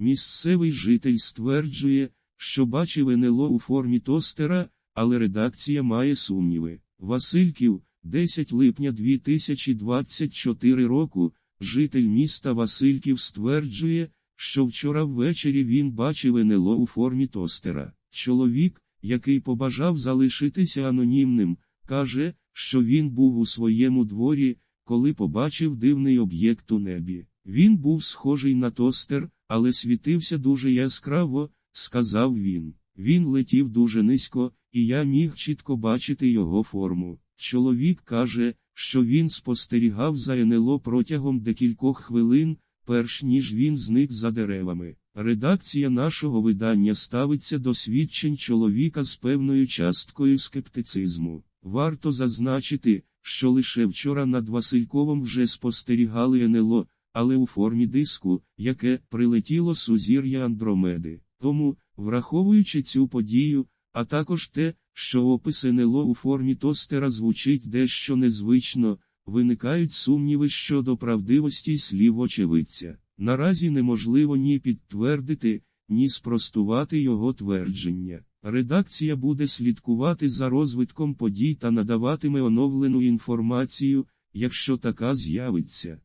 Місцевий житель стверджує, що бачив НЛО у формі тостера, але редакція має сумніви. Васильків, 10 липня 2024 року, житель міста Васильків стверджує, що вчора ввечері він бачив НЛО у формі тостера. Чоловік, який побажав залишитися анонімним, каже, що він був у своєму дворі, коли побачив дивний об'єкт у небі. Він був схожий на тостер, але світився дуже яскраво, сказав він. Він летів дуже низько, і я міг чітко бачити його форму. Чоловік каже, що він спостерігав за НЛО протягом декількох хвилин, перш ніж він зник за деревами. Редакція нашого видання ставиться до свідчень чоловіка з певною часткою скептицизму. Варто зазначити, що лише вчора над Васильковим вже спостерігали НЛО, але у формі диску, яке прилетіло з узір'я Андромеди. Тому, враховуючи цю подію, а також те, що опис НЛО у формі тостера звучить дещо незвично, виникають сумніви щодо правдивості слів очевидця. Наразі неможливо ні підтвердити, ні спростувати його твердження. Редакція буде слідкувати за розвитком подій та надаватиме оновлену інформацію, якщо така з'явиться.